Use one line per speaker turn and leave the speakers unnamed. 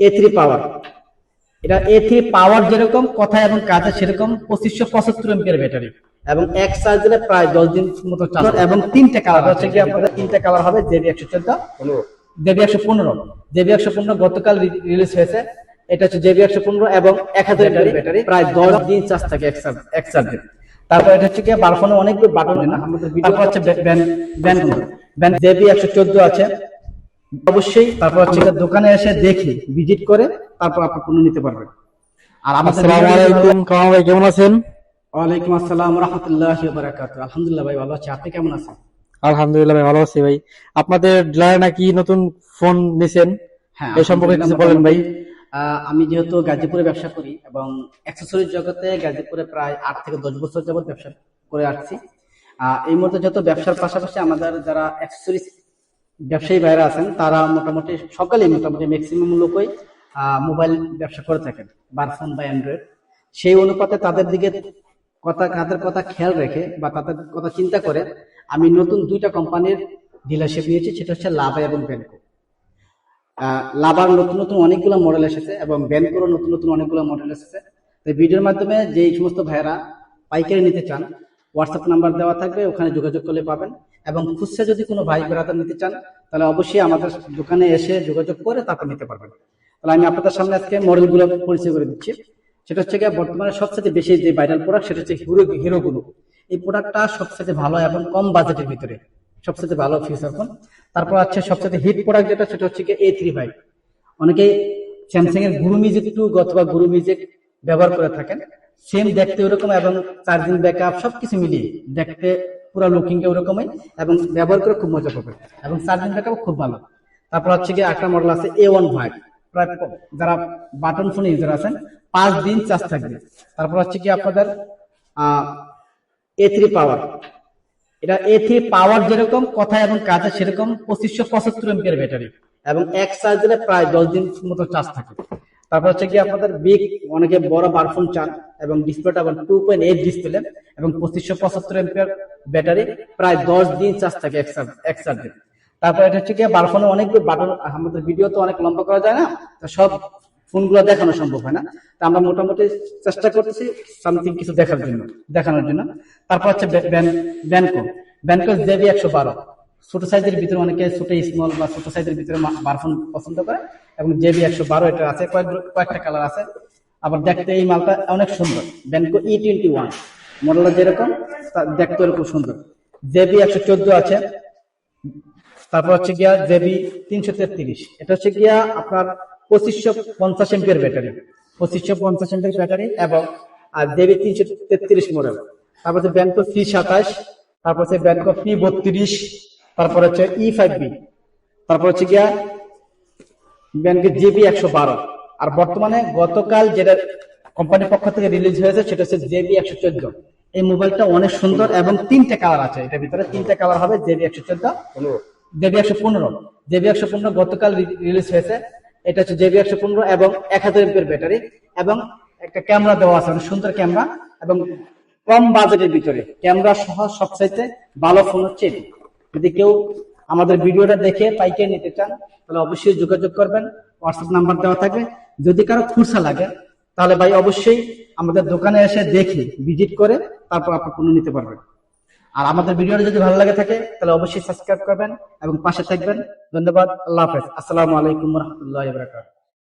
A three পাওয়ার এটা A three পাওয়ার যেরকম কথা এবং কাজে সেরকম পঁচিশশো পঁচাত্তর এমপিয়ার ব্যাটারি এবং এক চার্জ দিলে প্রায় দশ দিন মতো চার্জ এবং তিনটে কালার হচ্ছে কি আপনাদের? তিনটে কালার হবে জেবি একশো চোদ্দ জেবি একশো পনেরো। জেবি একশো পনেরো গতকাল রিলিজ হয়েছে। এটা হচ্ছে জেবি একশো পনেরো এবং এক হাজার ব্যাটারি প্রায় দশ দিন চার্জ থাকে এক চার্জ তারপর এটা হচ্ছে কি বারফোনে অনেকগুলো বাটন না? আমাদের তারপর হচ্ছে ব্যান্ড ব্যান্ড ব্যান্ড জেবি একশো চোদ্দ আছে। অবশ্যই তারপর হচ্ছে দোকানে এসে দেখে ভিজিট করে তারপর আপনি পণ্য নিতে পারবেন। আর আমাদের
আসসালামু আলাইকুম কামাল ভাই কেমন আছেন?
ওয়ালাইকুম আসসালাম রহমতুল্লাহ বারাকাত আলহামদুলিল্লাহ ভাই ভালো আছি। আপনি কেমন আছেন?
আলহামদুলিল্লাহ ভাই ভালো আছি ভাই। আপনাদের ডিলারে নাকি নতুন ফোন নিছেন?
হ্যাঁ
এই সম্পর্কে কিছু বলেন ভাই।
আমি যেহেতু গাজীপুরে ব্যবসা করি এবং অ্যাক্সেসরিজ জগতে গাজীপুরে প্রায় আট থেকে দশ বছর যাবত ব্যবসা করে আসছি। এই মুহূর্তে যেহেতু ব্যবসার পাশাপাশি আমাদের যারা অ্যাক্সেসরিজ ব্যবসায়ী ভাইরা আছেন, তারা মোটামুটি সকালেই মোটামুটি ম্যাক্সিমাম লোকই মোবাইল ব্যবসা করে থাকেন বারফোন বা অ্যান্ড্রয়েড সেই অনুপাতে তাদের দিকে কথা, তাদের কথা খেয়াল রেখে বা তাদের কথা চিন্তা করে আমি নতুন দুইটা কোম্পানির ডিলারশিপ নিয়েছি, সেটা হচ্ছে লাভা এবং ব্যাংকো লাভার নতুন নতুন অনেকগুলো মডেল এসেছে এবং ব্যাংকোরও নতুন নতুন অনেকগুলো মডেল এসেছে। তো ভিডিওর মাধ্যমে যে সমস্ত ভাইয়েরা পাইকারি নিতে চান হোয়াটসঅ্যাপ নাম্বার দেওয়া থাকবে, ওখানে যোগাযোগ করলে পাবেন। এবং খুচরা যদি কোনো ভাই বেড়াদার নিতে চান, তাহলে অবশ্যই আমাদের দোকানে এসে যোগাযোগ করে তারপর নিতে পারবেন। তাহলে আমি আপনাদের সামনে আজকে মডেলগুলো পরিচয় করে দিচ্ছি। সেটা হচ্ছে গিয়ে বর্তমানে সবচেয়ে বেশি যে ভাইরাল প্রোডাক্ট সেটা হচ্ছে হিরো হিরোগুলো এই প্রোডাক্টটা সবচেয়ে ভালো এবং কম বাজেটের ভিতরে সবচেয়ে ভালো ফিচার ফোন তারপর আছে সবচেয়ে হিট প্রোডাক্ট যেটা, সেটা হচ্ছে এ থ্রি ফাইভ অনেকেই স্যামসাং এর গুরু মিউজিক টু অথবা গুরু মিউজিক ব্যবহার করে থাকেন। সেম দেখতে ওরকম এবং চার্জিং ব্যাকআপ সবকিছু মিলিয়ে দেখতে পুরো লুকিংটা ওরকমই এবং ব্যবহার করে খুব মজা পাবেন এবং চার্জিং ব্যাকআপ খুব ভালো। তারপর হচ্ছে কি একটা মডেল আছে এ ওয়ান ফাইভ প্রায় যারা বাটন ফোন ইউজার আছেন, পাঁচ দিন চার্জ থাকবে। তারপর হচ্ছে কি আপনাদের এ থ্রি পাওয়ার এটা এ থ্রি পাওয়ার যেরকম, কথা এবং কাজে সেরকম পঁচিশশো পঁচাত্তর এমপিয়ার ব্যাটারি এবং এক চার্জ দিলে প্রায় দশ দিন মতো চার্জ থাকে। তারপর হচ্ছে কি আপনাদের বিগ অনেকে বড় বারফোন চান এবং ডিসপ্লেটা টু পয়েন্ট এইট ডিসপ্লে এবং পঁচিশশো পঁচাত্তর এমপিয়ার ব্যাটারি প্রায় দশ দিন চার্জ থাকে এক চার্জ তারপর এটা হচ্ছে কি বারফোনে অনেকগুলো বাটন আমাদের ভিডিও তো অনেক লম্বা করা যায় না, তো সব ফোনগুলো দেখানো সম্ভব হয় না। তো আমরা মোটামুটি চেষ্টা করতেছি সামথিং কিছু দেখার জন্য, দেখানোর জন্য। তারপর হচ্ছে ব্যানকো ব্যানকো জেবি একশো বারো। ছোট সাইজের ভিতরে অনেকে ছোট স্মল বা ছোট সাইজের ভিতরে বারফোন পছন্দ করে। এবং জেবি একশো বারো এটা আছে, কয়েক কয়েকটা কালার আছে। আবার দেখতে এই মালটা অনেক সুন্দর। ব্যানকো ই টোয়েন্টি ওয়ান মডেলটা যেরকম দেখতে এরকম সুন্দর। জেবি একশো চোদ্দ আছে। তারপর হচ্ছে গিয়া জেবি তিনশো তেত্রিশ। এটা হচ্ছে গিয়া আপনার পঁচিশশো পঞ্চাশ এমপিয়ার ব্যাটারি পঁচিশশো পঞ্চাশ এমপিয়ার ব্যাটারি এবং, আর জেবি তিনশো তেত্রিশ মডেল তারপর হচ্ছে ব্যাংকো সি সাতাশ, তারপর হচ্ছে ব্যাংকো পি বত্রিশ, তারপর হচ্ছে ই ফাইভ বি তারপর হচ্ছে গিয়া ব্যাংকের জিবি একশো বারো। আর বর্তমানে গতকাল যেটা কোম্পানির পক্ষ থেকে রিলিজ হয়েছে সেটা হচ্ছে জেবি একশো চোদ্দ। এই মোবাইলটা অনেক সুন্দর এবং তিনটে কালার আছে। এটার ভিতরে তিনটে কালার হবে জেবি একশো চোদ্দ জেবি একশো পনেরো। জেবি একশো পনেরো গতকাল রিলিজ হয়েছে। এটা হচ্ছে জেবি একশো পনেরো এবং এক হাজার এমপির ব্যাটারি এবং একটা ক্যামেরা দেওয়া আছে অনেক সুন্দর ক্যামেরা এবং কম বাজেটের ভিতরে। ক্যামেরা সহ সবচাইতে ভালো ফোন হচ্ছে এটি। যদি কেউ আমাদের ভিডিওটা দেখে পাইকারি নিতে চান, তাহলে অবশ্যই যোগাযোগ করবেন। হোয়াটসঅ্যাপ নাম্বার দেওয়া থাকে যদি কারও খুরসা লাগে, তাহলে ভাই অবশ্যই আমাদের দোকানে এসে দেখে ভিজিট করে তারপর আপনার পণ্য নিতে পারবেন। আর আমাদের ভিডিওটা যদি ভালো লাগে থাকে, তাহলে অবশ্যই সাবস্ক্রাইব করবেন এবং পাশে থাকবেন। ধন্যবাদ। আল্লাহ হাফেজ। আসসালামু আলাইকুম রহমতুল্লাহ